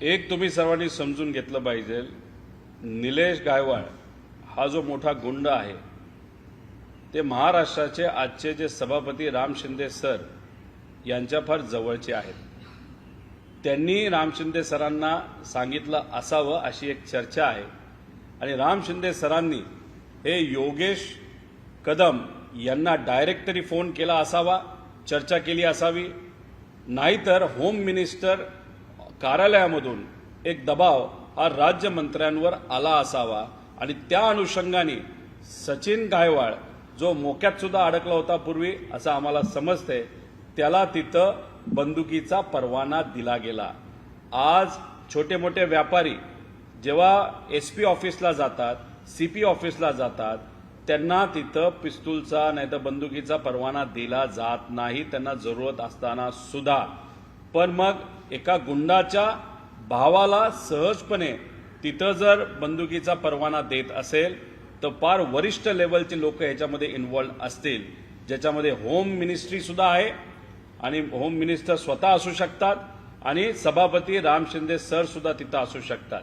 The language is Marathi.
एक तुम्ही सर्वांनी समजून घेतलं पाहिजे निलेश गायवाळ हा जो मोठा गुंड आहे ते महाराष्ट्राचे आजचे जे सभापती राम शिंदे सर यांच्या फार जवळचे आहेत. त्यांनी राम शिंदे सरांना सांगितलं असावं अशी एक चर्चा आहे. आणि राम शिंदे सरांनी हे योगेश कदम यांना डायरेक्ट तरी फोन केला असावा चर्चा केली असावी नाहीतर होम मिनिस्टर कार्यालयामधून एक दबाव हा राज्यमंत्र्यांवर आला असावा आणि त्या अनुषंगाने सचिन गायवाळ जो मोक्यात सुद्धा अडकला होता पूर्वी असं आम्हाला समजतंय त्याला तिथं बंदुकीचा परवाना दिला गेला. आज छोटे मोठे व्यापारी जेव्हा एस पी ऑफिसला जातात सी पी ऑफिसला जातात त्यांना तिथं पिस्तूलचा नाही तर बंदुकीचा परवाना दिला जात नाही त्यांना जरूरत असताना सुद्धा. पण मग एका गुंडाच्या भावाला सहजपणे तिथं जर बंदुकीचा परवाना देत असेल तर फार वरिष्ठ लेवलचे लोक याच्यामध्ये इन्व्हॉल्व असतील. ज्याच्यामध्ये होम मिनिस्ट्रीसुद्धा आहे आणि होम मिनिस्टर स्वतः असू शकतात आणि सभापती राम शिंदे सरसुद्धा तिथं असू शकतात.